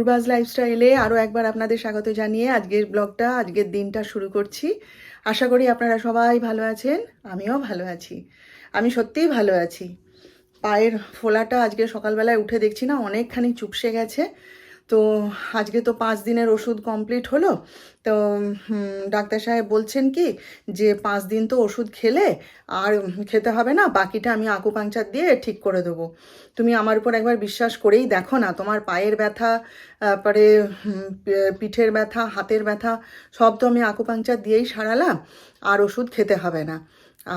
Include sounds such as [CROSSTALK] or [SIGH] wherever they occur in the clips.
গুরবাজ লাইফস্টাইলে আরও একবার আপনাদের স্বাগত জানিয়ে আজকের ব্লগটা আজকের দিনটা শুরু করছি। আশা করি আপনারা সবাই ভালো আছেন, আমিও ভালো আছি। আমি সত্যিই ভালো আছি। পায়ের ফোলাটা আজকে সকালবেলায় উঠে দেখছি না, অনেকখানি চুপসে গেছে। তো আজকে তো পাঁচ দিনের ওষুধ কমপ্লিট হলো তো ডাক্তার সাহেব বলছেন কি যে পাঁচ দিন তো ওষুধ খেলে আর খেতে হবে না, বাকিটা আমি আকুপাংচার দিয়ে ঠিক করে দেবো। তুমি আমার উপর একবার বিশ্বাস করেই দেখো না, তোমার পায়ের ব্যথা, তারপরে পিঠের ব্যথা, হাতের ব্যথা, সব তো আমি আকুপাংচার দিয়েই সারালাম, আর ওষুধ খেতে হবে না।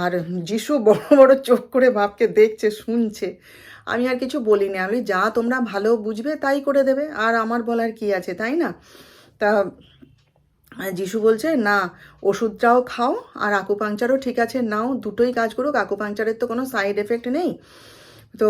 আর যিশু বড় বড় চোখ করে বাপকে দেখছে, শুনছে। আমি আর কিছু বলিনি, আমি যা তোমরা ভালো বুঝবে তাই করে দেবে, আর আমার বলার কি আছে, তাই না? তা যিশু বলছে, না, ওষুধটাও খাও আর আকুপাংচারও ঠিক আছে, নাও, দুটোই কাজ করুক আকুপাংচারের তো কোনো সাইড এফেক্ট নেই। তো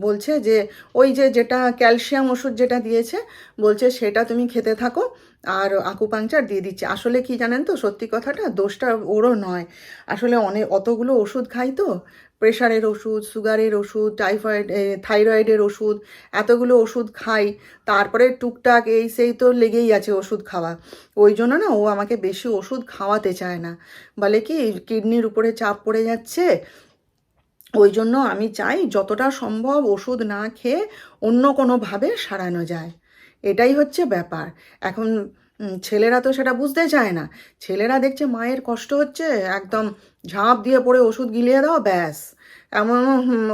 বলছে যে, ওই যে যেটা ক্যালসিয়াম ওষুধ যেটা দিয়েছে, বলছে সেটা তুমি খেতে থাকো আর আকুপাংচার দিয়ে দিচ্ছে। আসলে কি জানেন তো? সত্যি কথাটা, দোষটা ওরও নয়। আসলে অনেক অতগুলো ওষুধ খাই তো। প্রেশারের ওষুধ, সুগারের ওষুধ টাইফয়েড থাইরয়েডের ওষুধ, এতগুলো ওষুধ খাই। তারপরে টুকটাক এই সেই তো লেগেই আছে ওষুধ খাওয়া। ওই জন্য না, ও আমাকে বেশি ওষুধ খাওয়াতে চায় না। বলে কি, কিডনির উপরে চাপ পড়ে যাচ্ছে। ওই জন্য আমি চাই, যতটা সম্ভব ওষুধ না খেয়ে অন্য কোনোভাবে সারানো যায়। এটাই হচ্ছে ব্যাপার। এখন ছেলেরা তো সেটা বুঝতে চায় না। ছেলেরা দেখছে মায়ের কষ্ট হচ্ছে, একদম ঝাঁপ দিয়ে পড়ে ওষুধ গিলিয়ে দাও, ব্যাস। এমন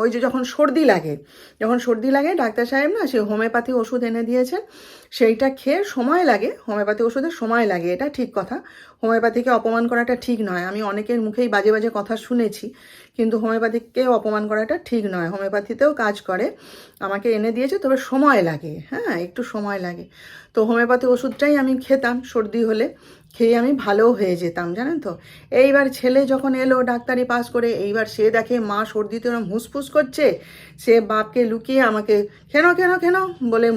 ওই যে যখন সর্দি লাগে, যখন সর্দি লাগে, ডাক্তার সাহেব না সে হোমিওপ্যাথি ওষুধ এনে দিয়েছেন সেইটা খেয়ে সময় লাগে, হোমিওপ্যাথি ওষুধের সময় লাগে, এটা ঠিক কথা। হোমিওপ্যাথিকে অপমান করাটা ঠিক নয়, আমি অনেকের মুখেই বাজে বাজে কথা শুনেছি, কিন্তু হোমিওপ্যাথিককে অপমান করাটা ঠিক নয়, হোমিওপ্যাথিতেও কাজ করে, আমাকে এনে দিয়েছে, তবে সময় লাগে হ্যাঁ একটু সময় লাগে। তো হোমিওপ্যাথি ওষুধটাই আমি খেতাম সর্দি হলে খেয়ে আমি ভালোও হয়ে যেতাম, জানেন তো? এইবার ছেলে যখন এলো, ডাক্তারি পাস করে, এইবার সে দেখে মা সর্দিতে ওরম হুসফুস করছে, সে বাপকে লুকিয়ে আমাকে কেন কেন কেন বলে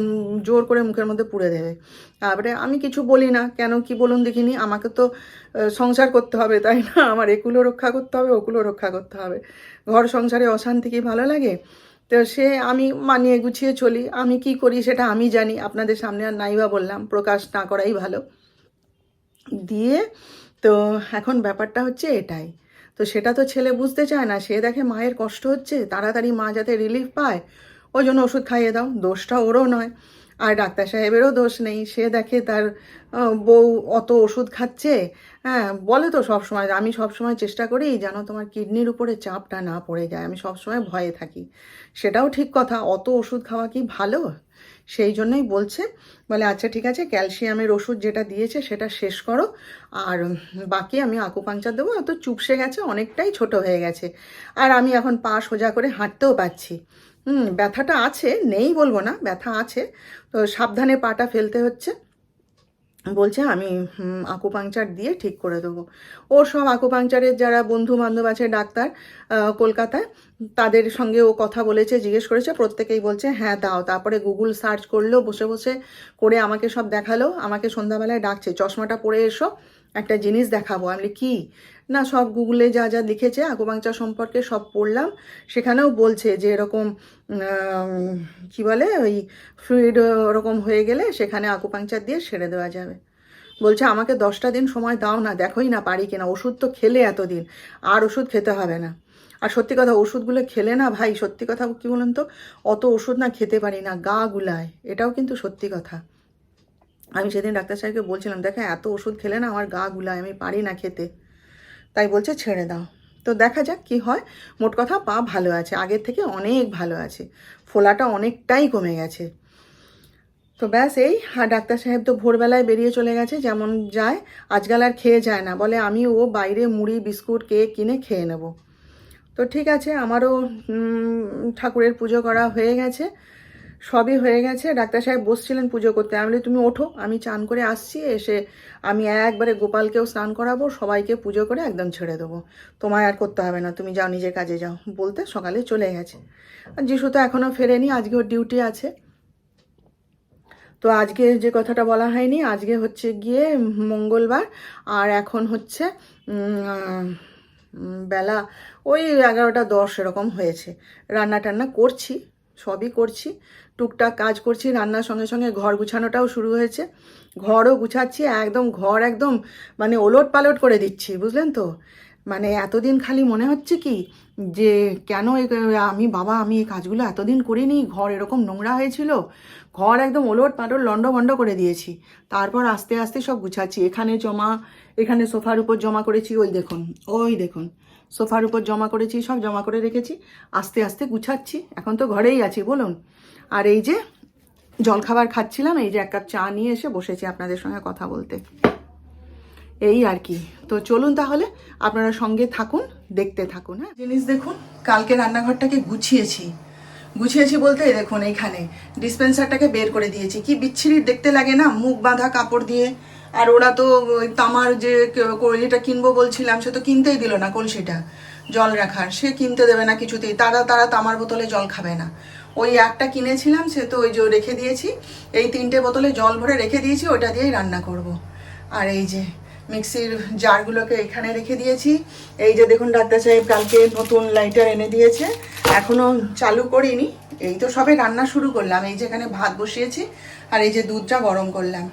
জোর করে মুখের মধ্যে পুড়ে দেবে। তারপরে আমি কিছু বলি না, কেন কি বলুন দেখিনি, আমাকে তো সংসার করতে হবে, তাই না? আমার একুলো রক্ষা করতে হবে ওকুলো রক্ষা করতে হবে। ঘর সংসারে অশান্তি কি ভালো লাগে? তো সে আমি মানিয়ে গুছিয়ে চলি। আমি কি করি সেটা আমি জানি, আপনাদের সামনে আর নাইবা বললাম, প্রকাশ না করাই ভালো। দিয়ে তো এখন ব্যাপারটা হচ্ছে এটাই। তো সেটা তো ছেলে বুঝতে চায় না, সে দেখে মায়ের কষ্ট হচ্ছে, তাড়াতাড়ি মা যাতে রিলিফ পায় ওই জন্য ওষুধ খাইয়ে দাও, দোষটা ওরও নয়। আর ডাক্তার সাহেবেরও দোষ নেই, সে দেখে তার বউ অত ওষুধ খাচ্ছে হ্যাঁ বলে তো সবসময় আমি সবসময় চেষ্টা করি যেন তোমার কিডনির উপরে চাপটা না পড়ে যায়, আমি সবসময় ভয়ে থাকি। সেটাও ঠিক কথা, অত ওষুধ খাওয়া কি ভালো? সেই জন্যই বলছে। বলে আচ্ছা ঠিক আছে, ক্যালসিয়ামের ওষুধ যেটা দিয়েছে সেটা শেষ করো। আর বাকি আমি আকুপাংচার দেবো। অত চুপসে গেছে, অনেকটাই ছোট হয়ে গেছে। আর আমি এখন পা সোজা করে হাঁটতেও পাচ্ছি হুম, ব্যথাটা আছে, নেই বলব না, ব্যথা আছে। তো সাবধানে পাটা ফেলতে হচ্ছে। বলছে, আমি আকুপাংচার দিয়ে ঠিক করে দেবো। ওর সব আকুপাংচারের যারা বন্ধু বান্ধব আছে, ডাক্তার কলকাতায়, তাদের সঙ্গে ও কথা বলেছে, জিজ্ঞেস করেছে, প্রত্যেকেই বলছে হ্যাঁ দাও। তারপরে গুগল সার্চ করল, বসে বসে করে আমাকে সব দেখাল, আমাকে সন্ধ্যাবেলায় ডাকছে, চশমাটা পরে এসো। একটা জিনিস দেখাবো। আমি কি? না, সব গুগলে যা যা লিখেছে আকুপাংচার সম্পর্কে সব পড়লাম। সেখানেও বলছে যে এরকম কি বলে, ওই ফ্লুইড ওরকম হয়ে গেলে সেখানে আকুপাংচার দিয়ে সেরে দেওয়া যাবে। বলছে, আমাকে দশটা দিন সময় দাও না, দেখোই না পারি কিনা। ওষুধ তো খেলে এতদিন, আর ওষুধ খেতে হবে না। আর সত্যি কথা, ওষুধগুলো খেলে না ভাই? সত্যি কথা কী বলুন তো? অত ওষুধ না খেতে পারি না, গা গুলায়। এটাও কিন্তু সত্যি কথা। আমি সেদিন ডাক্তার সাহেবকে বলছিলাম, দেখো এত ওষুধ খেলে না আমার গা গুলায় আমি পারি না খেতে। তাই বলছে, ছেড়ে দাও। তো দেখা যাক কি হয়। মোট কথা পা ভালো আছে, আগের থেকে অনেক ভালো আছে। ফোলাটা অনেকটাই কমে গেছে। তো ব্যাস এই, আর ডাক্তার সাহেব তো ভোরবেলায় বেরিয়ে চলে গেছে, যেমন যায়। আজকাল আর খেয়ে যায় না। বলে, আমি ও বাইরে মুড়ি, বিস্কুট, কেক কিনে খেয়ে নেব। তো ঠিক আছে, আমারও ঠাকুরের পুজো করা হয়ে গেছে। সবই হয়ে গেছে। ডাক্তার সাহেব বসছিলেন পুজো করতে। আমি তুমি ওঠো, আমি চান করে আসছি, এসে আমি একবারে গোপালকেও স্নান করাবো, সবাইকে পুজো করে একদম ছেড়ে দেবো। তোমায় আর করতে হবে না, তুমি যাও, নিজের কাজে যাও। বলতে সকালে চলে গেছে। আর যিশু তো এখনও ফেরেনি, আজকে ওর ডিউটি আছে। তো আজকে যে কথাটা বলা হয়নি, আজকে হচ্ছে গিয়ে মঙ্গলবার, আর এখন হচ্ছে বেলা ওই এগারোটা দশ এরকম হয়েছে। রান্না টান্না করছি, সবই করছি। টুকটাক কাজ করছি, রান্নার সঙ্গে সঙ্গে ঘর গুছানোটাও শুরু হয়েছে। ঘরও গুছাচ্ছি, একদম ঘর একদম মানে ওলট পালট করে দিচ্ছি, বুঝলেন তো? মানে এতদিন খালি মনে হচ্ছে কি যে কেন আমি বাবা, আমি এই কাজগুলো এতদিন করিনি, ঘর এরকম নোংরা হয়েছিল, ঘর একদম ওলট পালট লন্ডভন্ড করে দিয়েছি। তারপর আস্তে আস্তে সব গুছাচ্ছি, এখানে জমা এখানে সোফার উপর জমা করেছি, ওই দেখুন ওই দেখুন। সোফার উপর জমা করেছি, সব জমা করে রেখেছি। আস্তে আস্তে গুছাচ্ছি, এখন তো ঘরেই আছি, বলুন। আর এই যে জলখাবার খাচ্ছিলাম, এই যে এক কাপ চা নিয়ে এসে বসেছি আপনাদের সঙ্গে কথা বলতে। এই আর কি। তো চলুন তাহলে, আপনারা সঙ্গে থাকুন, দেখতে থাকুন হ্যাঁ? জিনিস দেখুন, কালকে রান্নাঘরটাকে গুছিয়েছি। গুছিয়েছি বলতে দেখুন, এইখানে। ডিসপেন্সারটাকে বের করে দিয়েছি। কি বিচ্ছিরি দেখতে লাগে না, মুখ বাঁধা কাপড় দিয়ে। আর ওরা তো তামার যে কলসিটা কিনবো বলছিলাম, সে তো কিনতেই দিল না কলসিটা, জল রাখার। সে কিনতে দেবে না কিছুতেই। তারা তারা তামার বোতলে জল খাবে না। ওই একটা কিনেছিলাম, সে তো ওই যে রেখে দিয়েছি। এই তিনটে বোতলে জল ভরে রেখে দিয়েছি ওটা দিয়েই রান্না করব। আর এই যে মিক্সির জারগুলোকে এখানে রেখে দিয়েছি। এই যে দেখুন, ডাক্তার সাহেব কালকে নতুন লাইটার এনে দিয়েছে। এখনও চালু করিনি। এই তো সবে রান্না শুরু করলাম। এই যে এখানে ভাত বসিয়েছি, আর এই যে দুধটা গরম করলাম।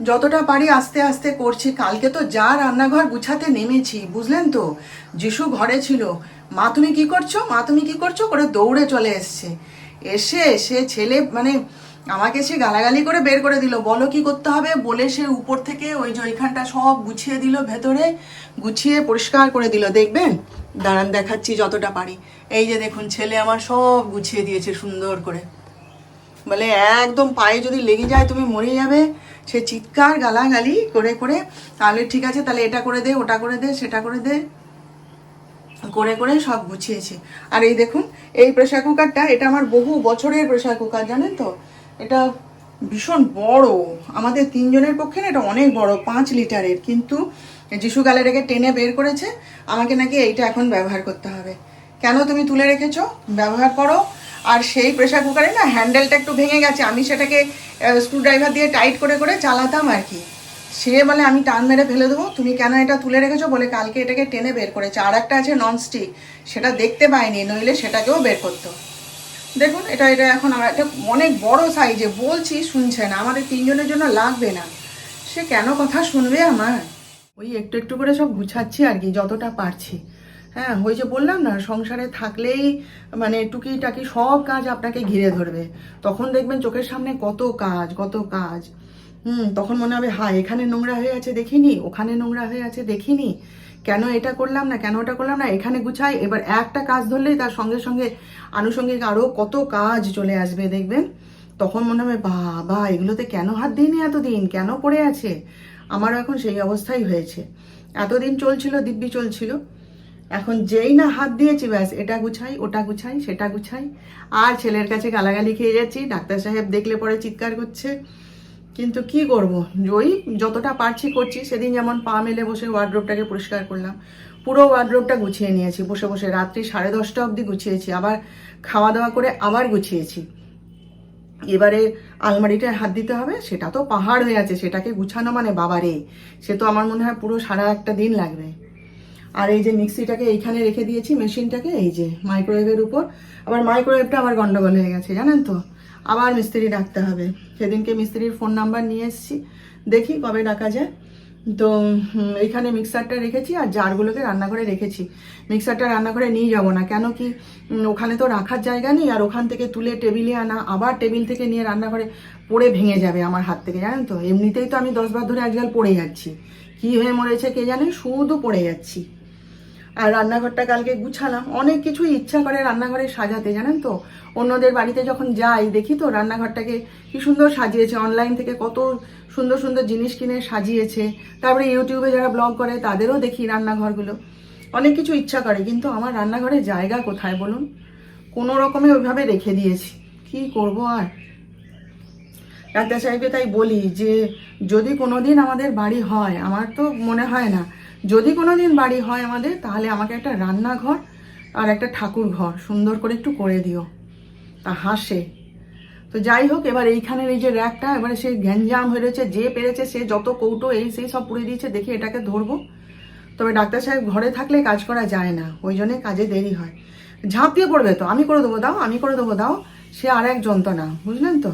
যতটা পারি আস্তে আস্তে করছি, কালকে তো যা রান্নাঘর গুছাতে নেমেছি, বুঝলেন তো? যিশু ঘরে ছিল। মা, তুমি কি করছ? মা, তুমি কি করছ? করে দৌড়ে চলে এসছে। এসে সে ছেলে মানে আমাকে সে গালাগালি করে বের করে দিল। বলো কি করতে হবে? বলে সে উপর থেকে ওই যে ওইখানটা সব গুছিয়ে দিল ভেতরে, গুছিয়ে পরিষ্কার করে দিল। দেখবেন? দাঁড়ান দেখাচ্ছি যতটা পারি। এই যে দেখুন, ছেলে আমার সব গুছিয়ে দিয়েছে সুন্দর করে। বলে, একদম পায়ে যদি লেগে যায় তুমি মরে যাবে। সে চিৎকার, গালাগালি করে করে, তাহলে ঠিক আছে, তাহলে এটা করে দে, ওটা করে দে, সেটা করে দে। করে করে সব গুছিয়েছে। আর এই দেখুন, এই প্রেশার কুকারটা, এটা আমার বহু বছরের প্রেসার কুকার, জানেন তো? এটা ভীষণ বড়। আমাদের তিনজনের পক্ষে না এটা অনেক বড়, পাঁচ লিটারের। কিন্তু যিশু গালে রেখে টেনে বের করেছে, আমাকে নাকি এইটা এখন ব্যবহার করতে হবে। কেন তুমি তুলে রেখেছো? ব্যবহার করো। আর সেই প্রেসার কুকারে না হ্যান্ডেলটা একটু ভেঙে গেছে। আমি সেটাকে স্ক্রুড্রাইভার দিয়ে টাইট করে করে চালাতাম আর কি। সে বলে, আমি টান মেরে ফেলে দেবো। তুমি কেন এটা তুলে রেখেছো? বলে, কালকে এটাকে টেনে বের করেছে। আর একটা আছে ননস্টিক সেটা দেখতে পাইনি, নইলে সেটাকেও বের করতো। দেখুন, এটা এটা এখন আমার একটা অনেক বড় সাইজে বলছি শুনছে না আমাদের তিনজনের জন্য লাগবে না। সে কেন কথা শুনবে আমার? ওই একটু একটু করে সব গুছাচ্ছি আর কি, যতটা পারছি। হ্যাঁ ওই যে বললাম না, সংসারে থাকলেই মানে টুকি টাকি সব কাজ আপনাকে ঘিরে ধরবে। তখন দেখবেন চোখের সামনে কত কাজ কত কাজ। হুম, তখন মনে হবে হ্যাঁ এখানে নোংরা হয়ে আছে, দেখিনি, ওখানে নোংরা হয়ে আছে, দেখিনি। কেন এটা করলাম না, কেন ওটা করলাম না, এখানে গুছাই, এবার একটা কাজ ধরলেই তার সঙ্গে সঙ্গে আনুষঙ্গিক আরও কত কাজ চলে আসবে, দেখবেন? তখন মনে হবে, বাবা, এগুলোতে কেন হাত দিইনি এতদিন? কেন পড়ে আছে? আমারও এখন সেই অবস্থাই হয়েছে। এতদিন চলছিল, দিব্যি চলছিল। এখন যেই না হাত দিয়েছি, ব্যাস, এটা গুছাই, ওটা গুছাই, সেটা গুছাই। আর ছেলের কাছে গালাগালি খেয়ে যাচ্ছি, ডাক্তার সাহেব দেখলে পরে চিৎকার করছে। কিন্তু কি করব? ওই যতটা পারছি করছি, সেদিন যেমন পা মেলে বসে ওয়ার্ড্রোবটাকে পরিষ্কার করলাম, পুরো ওয়ার্ড্রোবটা গুছিয়ে নিয়েছি, বসে বসে। রাত্রি সাড়ে দশটা অবধি গুছিয়েছি, আবার খাওয়া দাওয়া করে আবার গুছিয়েছি। এবারে আলমারিটায় হাত দিতে হবে, সেটা তো পাহাড় হয়ে আছে, সেটাকে গুছানো মানে বাবারে। সে তো আমার মনে হয় পুরো সারা একটা দিন লাগবে। আর এই যে মিক্সিটাকে এইখানে রেখে দিয়েছি মেশিনটাকে এই যে মাইক্রোওয়েভের উপর। আবার মাইক্রোওয়েভটা আবার গন্ডগোল হয়ে গেছে জানেন তো? আবার মিস্ত্রি ডাকতে হবে। সেদিনকে মিস্ত্রির ফোন নাম্বার নিয়ে এসেছি। দেখি কবে ডাকা যায়। তো হুম, এইখানে মিক্সারটা রেখেছি আর জারগুলোকে রান্নাঘরে রেখেছি। মিক্সারটা রান্নাঘরে নিয়ে যাব না কেন কি ওখানে তো রাখার জায়গা নেই আর ওখান থেকে তুলে টেবিলে আনা আবার টেবিল থেকে নিয়ে রান্নাঘরে পড়ে ভেঙে যাবে আমার হাত থেকে জানেন তো? এমনিতেই তো আমি দশ বার ধরে আজকাল পড়ে যাচ্ছি। কি হয়ে মরেছে কে জানে? শুধু পড়ে যাচ্ছি। আর রান্নাঘরটা কালকে গুছালাম। অনেক কিছুই ইচ্ছা করে রান্নাঘরে সাজাতে, জানেন তো? অন্যদের বাড়িতে যখন যাই, দেখি তো রান্নাঘরটাকে কি সুন্দর সাজিয়েছে। অনলাইন থেকে কত সুন্দর সুন্দর জিনিস কিনে সাজিয়েছে। তারপরে ইউটিউবে যারা ব্লগ করে, তাদেরও দেখি রান্নাঘরগুলো। অনেক কিছু ইচ্ছা করে, কিন্তু আমার রান্নাঘরে জায়গা কোথায় বলুন? কোনো রকমে ওইভাবে রেখে দিয়েছি। কি করব আর? ডাক্তার সাহেবকে তাই বলি যে, যদি কোনোদিন আমাদের বাড়ি হয়, আমার তো মনে হয় না যদি কোনো দিন বাড়ি হয় আমাদের, তাহলে আমাকে একটা রান্নাঘর আর একটা ঠাকুর ঘর সুন্দর করে একটু করে দিও। তা হাসে। তো যাই হোক, এবার এইখানের এই যে র্যাকটা, এবারে সে গ্যাঞ্জাম হয়ে রয়েছে যে পেরেছে, সে যত কৌটো, এই সেই সব পুড়ে দিয়েছে, দেখি এটাকে ধরবো। তবে ডাক্তার সাহেব ঘরে থাকলে কাজ করা যায় না, ওই জন্যে কাজে দেরি হয়। ঝাঁপ দিয়ে পড়বে তো, আমি করে দেবো, দাও, আমি করে দেবো, দাও, সে আর এক যন্ত্রণা, বুঝলেন তো?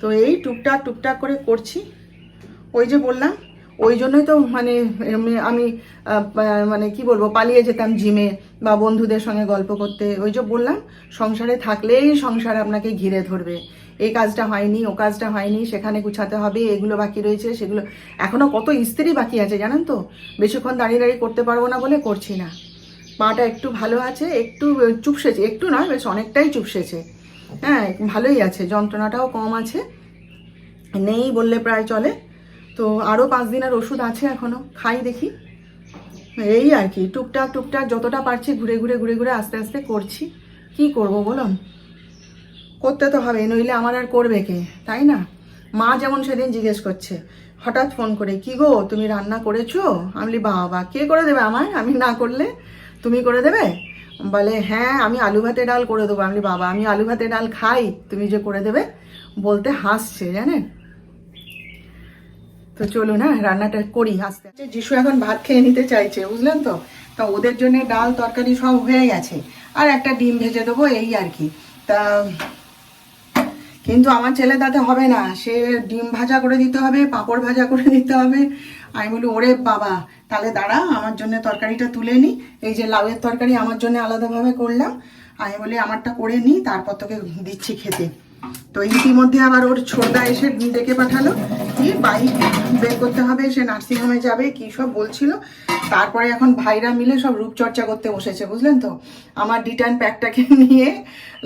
তো এই টুকটাক টুকটাক করে করছি। ওই যে বললাম ওই জন্যই তো মানে আমি মানে কি বলব, পালিয়ে যেতাম জিমে বা বন্ধুদের সঙ্গে গল্প করতে। ওই যে বললাম, সংসারে থাকলেই সংসার আপনাকে ঘিরে ধরবে। এই কাজটা হয়নি, ও কাজটা হয়নি, সেখানে গুছাতে হবে, এগুলো বাকি রয়েছে, সেগুলো। এখনও কত স্ত্রী বাকি আছে জানেন তো? বেশিক্ষণ দাঁড়িয়ে দাঁড়িয়ে করতে পারব না বলে করছি না। পাটা একটু ভালো আছে, একটু চুপসেছে, একটু নয় বেশ অনেকটাই চুপসেছে। হ্যাঁ ভালোই আছে, যন্ত্রণাটাও কম আছে। নেই বললে প্রায় চলে। তো আরও পাঁচ দিনের ওষুধ আছে এখনও, খাই দেখি। এই আর কি, টুকটাক টুকটাক যতটা পারছি ঘুরে ঘুরে ঘুরে ঘুরে আস্তে আস্তে করছি। কি করব বলুন? করতে তো হবে, নইলে আমার আর করবে কে? তাই না? মা যেমন সেদিন জিজ্ঞেস করছে, হঠাৎ ফোন করে, কি গো, তুমি রান্না করেছ? আমি বলি, বাবা, কে করে দেবে আমার আমি না করলে তুমি করে দেবে? বলে হ্যাঁ আমি আলু ভাতে ডাল করে দেবো। আমি বাবা, আমি আলু ভাতে ডাল খাই, তুমি যে করে দেবে? বলতে হাসছে, জানেন? তো চলুন হ্যাঁ রান্নাটা করি আস্তে আস্তে। যিশু এখন ভাত খেয়ে নিতে চাইছে, বুঝলেন তো? তা ওদের জন্য ডাল, তরকারি সব হয়ে গেছে। আর একটা ডিম ভেজে দেবো, এই আর কি। তা, কিন্তু আমার ছেলে তাতে হবে না। সে ডিম ভাজা করে দিতে হবে, পাঁপড় ভাজা করে দিতে হবে। আমি বলি, ওরে বাবা, তাহলে দাঁড়া, আমার জন্য তরকারিটা তুলে নিই এই যে লাউয়ের তরকারি আমার জন্য আলাদাভাবে করলাম। আমি বলি, আমারটা করে নিই তারপর তোকে দিচ্ছি খেতে। তো ইতিমধ্যে আবার ওর ছোটদা এসে ডেকে পাঠালো। কি বাইক বের করতে হবে, সে নার্সিংহোমে যাবে, কি সব বলছিল। তারপরে এখন ভাইরা মিলে সব রূপচর্চা করতে বসেছে, বুঝলেন তো? আমার ডিটার্ন প্যাকটাকে [LAUGHS] নিয়ে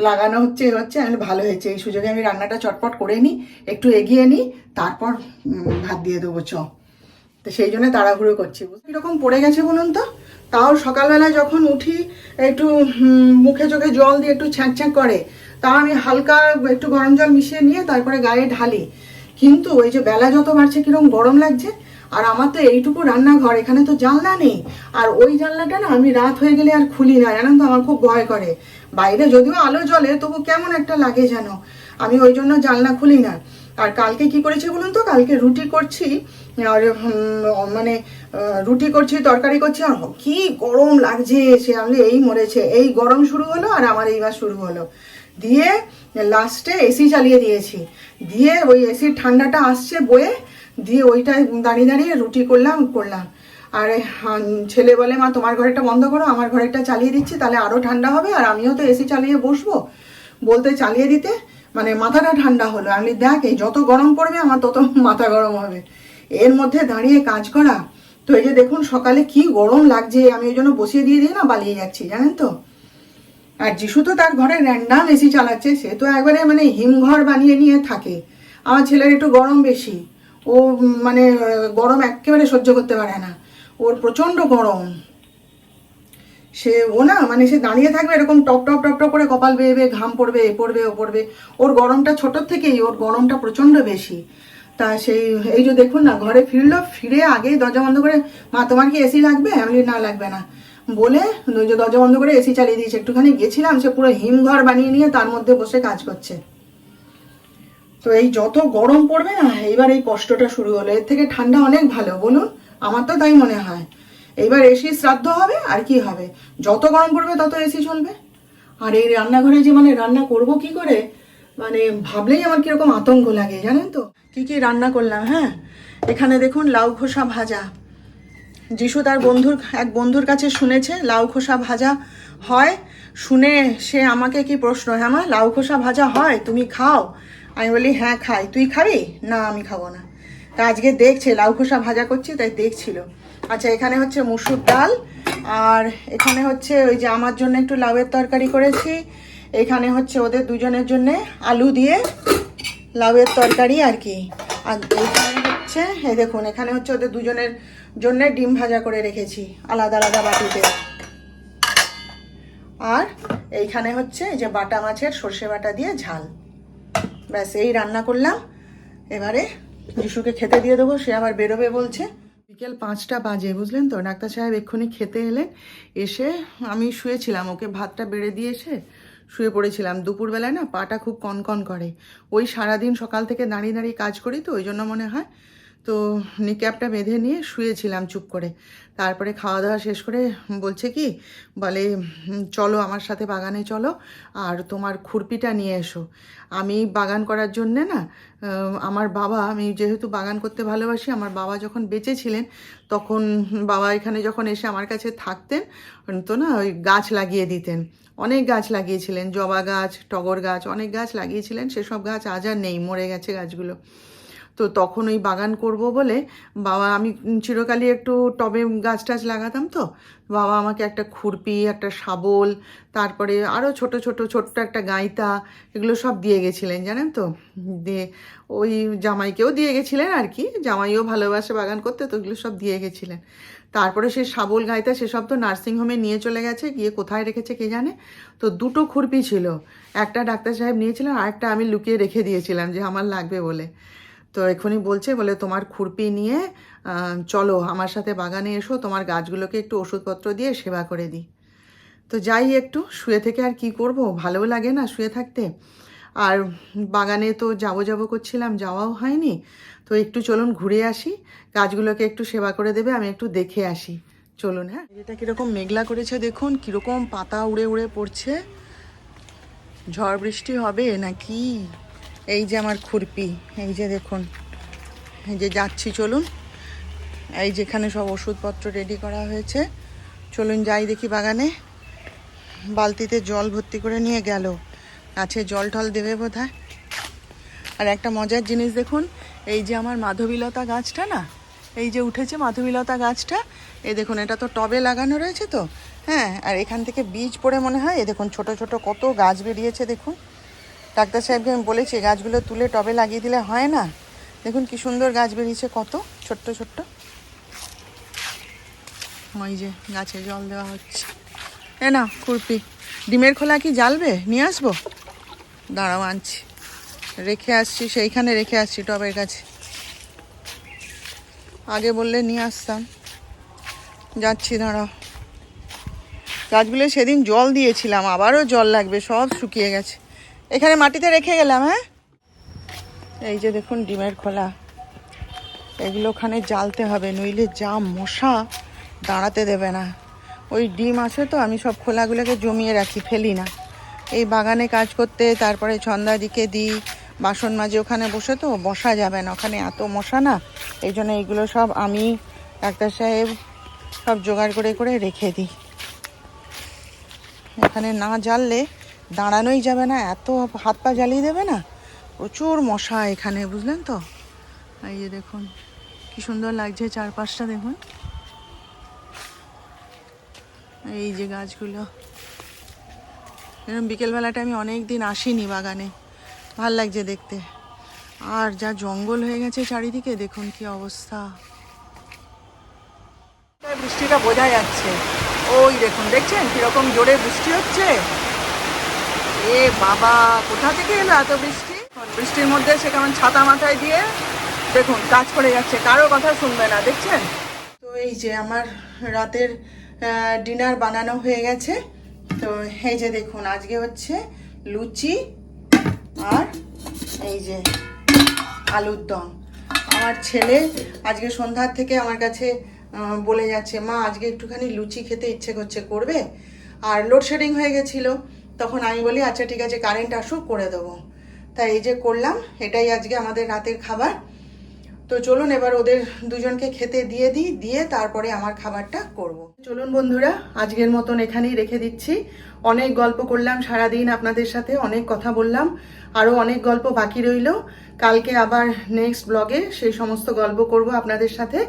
লাগানো হচ্ছে হচ্ছে, আমি ভালো হয়েছে। এই সুযোগে আমি রান্নাটা চটপট করে নিই, একটু এগিয়ে নিই, তারপর ভাত দিয়ে দেবো, চ। তো সেই জন্য তাড়াহুড়ো করছি কীরকম পড়ে গেছে বলুন তো? তাও সকালবেলায় যখন উঠি, একটু মুখে চোখে জল দিয়ে একটু ছ্যাঁক ছ্যাঁক করে, তাও আমি হালকা একটু গরম জল মিশিয়ে নিয়ে তারপরে গায়ে ঢালি। কিন্তু ওই যে বেলা যত বাড়ছে কীরকম গরম লাগছে, আর আমার তো এইটুকু রান্নাঘর, এখানে তো জানলা নেই। আর ওই জানলাটা না, আমি রাত হয়ে গেলে আর খুলি না, জানেন তো, আমার খুব ভয় করে। বাইরে যদিও আলো জ্বলে, তবু কেমন একটা লাগে যেন। আমি ওই জন্য জানলা খুলি না। আর কালকে কি করেছি বলুন তো? কালকে রুটি করছি, আর মানে রুটি করছি, তরকারি করছি, আর কি গরম লাগছে, সে আমি এই মরেছে। এই গরম শুরু হলো, আর আমার এইবার শুরু হলো। দিয়ে লাস্টে এসি চালিয়ে দিয়েছি। দিয়ে ওই এসির ঠান্ডাটা আসছে বয়ে, দিয়ে ওইটায় দাঁড়িয়ে দাঁড়িয়ে রুটি করলাম করলাম। আর ছেলে বলে, মা, তোমার ঘরেরটা বন্ধ করো, আমার ঘরেরটা চালিয়ে দিচ্ছি, তাহলে আরও ঠান্ডা হবে, আর আমিও তো এসি চালিয়ে বসবো। বলতে চালিয়ে দিতে মানে মাথাটা ঠান্ডা হলো। আমি দেখ, এই যত গরম পড়বে, আমার তত মাথা গরম হবে। এর মধ্যে দাঁড়িয়ে কাজ করা, তো এই যে দেখুন, সকালে কি গরম লাগছে, আমি ওই জন্য বসিয়ে দিয়ে দিয়ে না বালিয়ে যাচ্ছি, জানেন তো? আর যিশু তো তার ঘরে র্যান্ডাম এসি চালাচ্ছে, সে তো একবারে মানে হিমঘর বানিয়ে নিয়ে থাকে। আমার ছেলের একটু গরম বেশি। ও মানে গরম একেবারে সহ্য করতে পারে না। ওর প্রচণ্ড গরম। সে, ও না মানে সে দাঁড়িয়ে থাকবে এরকম টপ টপ টপ টপ করে কপাল বেয়ে বেয়ে, ঘাম পড়বে, এ পড়বে, ও পড়বে। ওর গরমটা ছোটোর থেকেই, ওর গরমটা প্রচণ্ড বেশি। তা সেই, এই যে দেখুন না, ঘরে ফিরলো, ফিরে আগেই দরজা বন্ধ করে, মা, তোমার কি এসি লাগবে? আমি না, লাগবে না। বলে দরজা বন্ধ করে এসি চালিয়ে দিয়েছে। একটুখানি গেছিলাম, সে পুরো হিমঘর বানিয়ে নিয়ে তার মধ্যে বসে কাজ করছে। তো এই যত গরম পড়বে না, এইবার এই কষ্টটা শুরু হলো। এর থেকে ঠান্ডা অনেক ভালো, বলুন। আমার তো তাই মনে হয়। এইবার এসি শ্রাদ্ধ হবে, আর কি হবে? যত গরম পড়বে, তত এসি চলবে। আর এই রান্নাঘরে যে মানে রান্না করব কি করে মানে ভাবলেই আমার কীরকম আতঙ্ক লাগে, জানেন তো? কি কি রান্না করলাম হ্যাঁ? এখানে দেখুন লাউ খোসা ভাজা। যিশু তার বন্ধুর, এক বন্ধুর কাছে শুনেছে, লাউ খোসা ভাজা হয়। শুনে সে আমাকে কি প্রশ্ন হ্যাঁ মা, লাউ খোসা ভাজা হয়, তুমি খাও? আমি বলি হ্যাঁ খাই। তুই খাবি? না, আমি খাব না। তা আজকে দেখছে, লাউ খোসা ভাজা করছি, তাই দেখছিল। আচ্ছা এখানে হচ্ছে মুসুর ডাল, আর এখানে হচ্ছে ওই যে আমার জন্য একটু লাউয়ের তরকারি করেছি। এখানে হচ্ছে ওদের দুজনের জন্য আলু দিয়ে লাউয়ের তরকারি আর কি। আর এখানে হচ্ছে, এই দেখুন, এখানে হচ্ছে ওদের দুজনের জন্য ডিম ভাজা করে রেখেছি, আলাদা আলাদা বাটিতে। আর এইখানে হচ্ছে এই যে বাটা মাছের সর্ষে বাটা দিয়ে ঝাল। ব্যাস, এই রান্না করলাম। এবারে যিশুকে খেতে দিয়ে দেবো, সে আবার বেরোবে বলছে। বিকেল পাঁচটা বাজে, বুঝলেন তো? ডাক্তার সাহেব এক্ষুনি খেতে এলেন। এসে আমি শুয়েছিলাম, ওকে ভাতটা বেড়ে দিয়ে এসে শুয়ে পড়েছিলাম। দুপুরবেলায় না পাটা খুব কনকন করে। ওই সারাদিন সকাল থেকে দাঁড়িয়ে দাঁড়িয়ে কাজ করি তো, ওই জন্য মনে হয় তো নিক্যাপটা বেঁধে নিয়ে শুয়েছিলাম চুপ করে। তারপরে খাওয়া দাওয়া শেষ করে বলছে কি, বলে চলো আমার সাথে বাগানে চলো আর তোমার খুরপিটা নিয়ে এসো। আমি বাগান করার জন্যে না আমার বাবা, আমি যেহেতু বাগান করতে ভালোবাসি, আমার বাবা যখন বেঁচে ছিলেন, তখন বাবা এখানে যখন এসে আমার কাছে থাকতেন, তো না, ওই গাছ লাগিয়ে দিতেন। অনেক গাছ লাগিয়েছিলেন, জবা গাছ, টগর গাছ, অনেক গাছ লাগিয়েছিলেন, সেসব গাছ আজ আর নেই, মরে গেছে গাছগুলো। তো তখন ওই বাগান করব বলে বাবা, আমি চিরকালই একটু টবে গাছ টাছ লাগাতাম তো। বাবা আমাকে একটা খুরপি, একটা শাবল, তারপরে আরও ছোট ছোট, ছোট্ট একটা গাইতা এগুলো সব দিয়ে গেছিলেন, জানেন তো? দিয়ে ওই জামাইকেও দিয়ে গেছিলেন আর কি, জামাইও ভালোবাসে বাগান করতে, তো এগুলো সব দিয়ে গেছিলেন। তারপরে সেই শাবল, গাইতা সেসব তো নার্সিংহোমে নিয়ে চলে গেছে, গিয়ে কোথায় রেখেছে কে জানে? তো দুটো খুরপি ছিল, একটা ডাক্তার সাহেব নিয়েছিলেন, আর একটা আমি লুকিয়ে রেখে দিয়েছিলাম যে আমার লাগবে বলে। তো এখনই বলছে, বলে তোমার খুরপি নিয়ে চলো আমার সাথে বাগানে এসো, তোমার গাছগুলোকে একটু ওষুধপত্র দিয়ে সেবা করে দিই। তো যাই একটু, শুয়ে থেকে আর কি করব? ভালোও লাগে না শুয়ে থাকতে। আর বাগানে তো যাব যাব করছিলাম, যাওয়াও হয়নি। তো একটু চলুন ঘুরে আসি, গাছগুলোকে একটু সেবা করে দেবে, আমি একটু দেখে আসি। চলুন হ্যাঁ। এটা কীরকম মেঘলা করেছে দেখুন, কীরকম পাতা উড়ে উড়ে পড়ছে। ঝড় বৃষ্টি হবে নাকি? এই যে আমার খুরপি, এই যে দেখুন, এই যে যাচ্ছি, চলুন। এই যেখানে সব ওষুধপত্র রেডি করা হয়েছে, চলুন যাই দেখি বাগানে। বালতিতে জল ভর্তি করে নিয়ে গেল। আছে জল টল দেবে বোধ আর একটা মজার জিনিস দেখুন, এই যে আমার মাধবীলতা গাছটা না, এই যে উঠেছে মাধবীলতা গাছটা এই দেখুন, এটা তো টবে লাগানো রয়েছে তো। হ্যাঁ আর এখান থেকে বীজ পড়ে মনে হয় এই দেখুন, ছোট ছোট কত গাছ বেরিয়েছে দেখুন। ডাক্তার সাহেবকে আমি বলেছি, গাছগুলো তুলে টবে লাগিয়ে দিলে হয় না? দেখুন কি সুন্দর গাছ বেরিয়েছে, কত ছোট্ট ছোট্ট। ওই যে গাছে জল দেওয়া হচ্ছে। এ না খুরপি ডিমের খোলা কি জ্বালবে? নিয়ে আসব? দাঁড়াও, আনছি। রেখে আসছি, সেইখানে রেখে আসছি টবের কাছে। আগে বললে নিয়ে আসতাম। যাচ্ছি, দাঁড়াও। গাছগুলো সেদিন জল দিয়েছিলাম, আবারও জল লাগবে, সব শুকিয়ে গেছে। এখানে মাটিতে রেখে গেলাম হ্যাঁ? এই যে দেখুন, ডিমের খোলা। এগুলো ওখানে জ্বালতে হবে, নইলে যা মশা দাঁড়াতে দেবে না। ওই ডিম আছে তো, আমি সব খোলাগুলোকে জমিয়ে রাখি, ফেলি না। এই বাগানে কাজ করতে, তারপরে ছন্দা দিকে দিই, বাসন মাঝে ওখানে বসে তো বসা যাবে না। ওখানে এত মশা না, এই জন্য এইগুলো সব আমি ডাক্তার সাহেব সব জোগাড় করে করে রেখে দিই। এখানে না জ্বাললে দাঁড়ানোই যাবে না, এত হাত পা জ্বালিয়ে দেবে না। প্রচুর মশা এখানে, বুঝলেন তো? এই যে দেখুন, কি সুন্দর লাগছে চারপাশটা দেখুন। এই যে গাছগুলো। এরকম বিকেলবেলাটা আমি অনেক দিন আসিনি বাগানে। ভালো লাগছে দেখতে। আর যা জঙ্গল হয়ে গেছে চারিদিকে, দেখুন কি অবস্থা। বৃষ্টিটা বোঝা যাচ্ছে। ওই দেখুন, দেখছেন কীরকম জোরে বৃষ্টি হচ্ছে? এ বাবা, কোথা থেকে এলো এত বৃষ্টি? বৃষ্টির মধ্যে সে কেমন ছাতা মাথায় দিয়ে দেখুন, কাজ করে যাচ্ছে, কারও কথা শুনবে না, দেখছেন? তো এই যে আমার রাতের ডিনার বানানো হয়ে গেছে। তো এই যে দেখুন, আজকে হচ্ছে লুচি আর এই যে আলুর দম। আমার ছেলে আজকে সন্ধ্যার থেকে আমার কাছে বলে যাচ্ছে, মা, আজকে একটুখানি লুচি খেতে ইচ্ছে করছে, করবে? আর লোডশেডিং হয়ে গেছিল। তখন আমি বলি আচ্ছা ঠিক আছে কারেন্ট আসুক, করে দেবো। তাই এই যে করলাম, এটাই আজকে আমাদের রাতের খাবার। তো চলুন এবার ওদের দুজনকে খেতে দিয়ে দিই, দিয়ে তারপরে আমার খাবারটা করব। চলুন বন্ধুরা, আজকের মতন এখানেই রেখে দিচ্ছি। অনেক গল্প করলাম, সারাদিন আপনাদের সাথে অনেক কথা বললাম, আরও অনেক গল্প বাকি রইল। কালকে আবার নেক্সট ব্লগে সেই সমস্ত গল্প করব আপনাদের সাথে।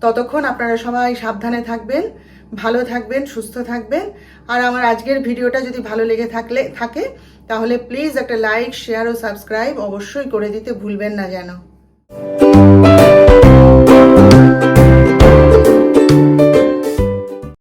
ততক্ষণ আপনারা সবাই সাবধানে থাকবেন। ভালো থাকবেন, সুস্থ থাকবেন। আর আমার আজকের ভিডিওটা যদি ভালো লেগে থাকলে, থাকে, তাহলে প্লিজ একটা লাইক শেয়ার ও সাবস্ক্রাইব অবশ্যই করে দিতে ভুলবেন না যেন।